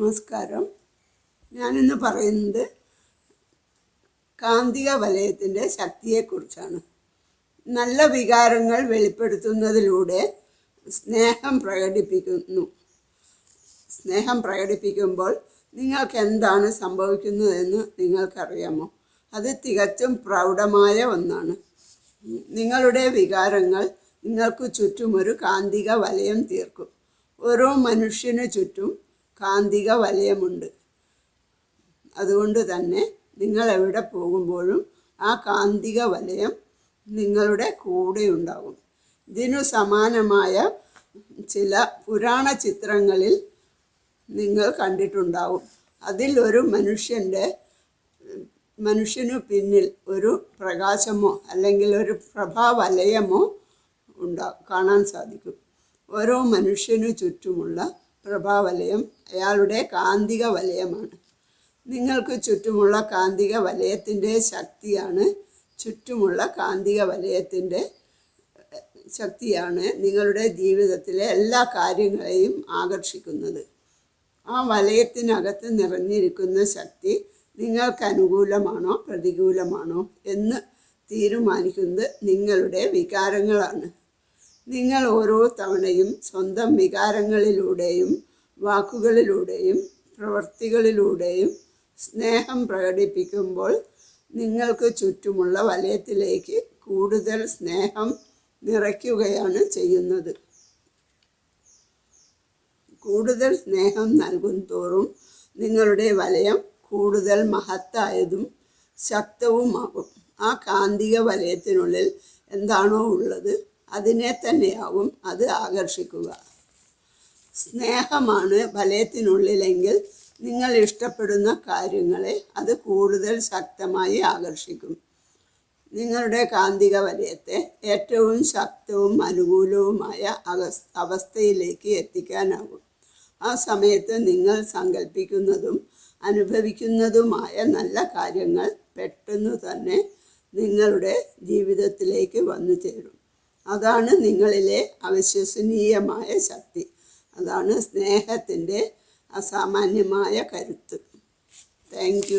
നമസ്കാരം. ഞാനിന്ന് പറയുന്നത് കാന്തിക വലയത്തിന്റെ ശക്തിയെക്കുറിച്ചാണ്. നല്ല വികാരങ്ങൾ വെളിപ്പെടുത്തുന്നതിലൂടെ സ്നേഹം പ്രകടിപ്പിക്കുന്നു. സ്നേഹം പ്രകടിപ്പിക്കുമ്പോൾ നിങ്ങൾക്ക് എന്താണ് സംഭവിക്കുന്നതെന്ന് നിങ്ങൾക്കറിയാമോ? അത് തികച്ചും പ്രൗഢമായ ഒന്നാണ്. നിങ്ങളുടെ വികാരങ്ങൾ നിങ്ങൾക്ക് ചുറ്റും ഒരു കാന്തിക വലയം തീർക്കും. ഓരോ മനുഷ്യന് ചുറ്റും കാന്തിക വലയമുണ്ട്. അതുകൊണ്ട് തന്നെ നിങ്ങൾ എവിടെ പോകുമ്പോഴും ആ കാന്തിക വലയം നിങ്ങളുടെ കൂടെ ഉണ്ടാകും ഇതിനു സമാനമായ ചില പുരാണ ചിത്രങ്ങളിൽ നിങ്ങൾ കണ്ടിട്ടുണ്ടാവും. അതിൽ ഒരു മനുഷ്യന്റെ മനുഷ്യനു പിന്നിൽ ഒരു പ്രകാശമോ അല്ലെങ്കിൽ ഒരു പ്രഭാവലയമോ ഉണ്ടാ കാണാൻ സാധിക്കും. ഓരോ മനുഷ്യനു ചുറ്റുമുള്ള പ്രഭാവലയം അയാളുടെ കാന്തിക വലയമാണ് നിങ്ങൾക്ക് ചുറ്റുമുള്ള കാന്തിക വലയത്തിന്റെ ശക്തിയാണ് ചുറ്റുമുള്ള കാന്തിക വലയത്തിന്റെ ശക്തിയാണ് നിങ്ങളുടെ ജീവിതത്തിലെ എല്ലാ കാര്യങ്ങളെയും ആകർഷിക്കുന്നത്. ആ വലയത്തിനകത്ത് നിറഞ്ഞിരിക്കുന്ന ശക്തി നിങ്ങൾക്ക് അനുകൂലമാണോ പ്രതികൂലമാണോ എന്ന് തീരുമാനിക്കുന്നത് നിങ്ങളുടെ വികാരങ്ങളാണ്. നിങ്ങൾ ഓരോ തവണയും സ്വന്തം വികാരങ്ങളിലൂടെയും വാക്കുകളിലൂടെയും പ്രവൃത്തികളിലൂടെയും സ്നേഹം പ്രകടിപ്പിക്കുമ്പോൾ നിങ്ങൾക്ക് ചുറ്റുമുള്ള വലയത്തിലേക്ക് കൂടുതൽ സ്നേഹം നിറയ്ക്കുകയാണ് ചെയ്യുന്നത്. കൂടുതൽ സ്നേഹം നൽകും തോറും നിങ്ങളുടെ വലയം കൂടുതൽ മഹത്തായതും ശക്തവുമാകും. ആ കാന്തിക വലയത്തിനുള്ളിൽ എന്താണോ ഉള്ളത് അതിനെ തന്നെയാവും അത് ആകർഷിക്കുക. സ്നേഹമാണ് വലയത്തിനുള്ളിലെങ്കിൽ നിങ്ങൾ ഇഷ്ടപ്പെടുന്ന കാര്യങ്ങളെ അത് കൂടുതൽ ശക്തമായി ആകർഷിക്കും. നിങ്ങളുടെ കാന്തിക വലയത്തെ ഏറ്റവും ശക്തവും അനുകൂലവുമായ അവസ്ഥയിലേക്ക് എത്തിക്കാനാകും. ആ സമയത്ത് നിങ്ങൾ സങ്കല്പിക്കുന്നതും അനുഭവിക്കുന്നതുമായ നല്ല കാര്യങ്ങൾ പെട്ടെന്ന് തന്നെ നിങ്ങളുടെ ജീവിതത്തിലേക്ക് വന്നു ചേരും അതാണ് നിങ്ങളിലെ അവിശ്വസനീയമായ ശക്തി. അതാണ് സ്നേഹത്തിന്റെ അസാമാന്യമായ കരുത്ത്. താങ്ക്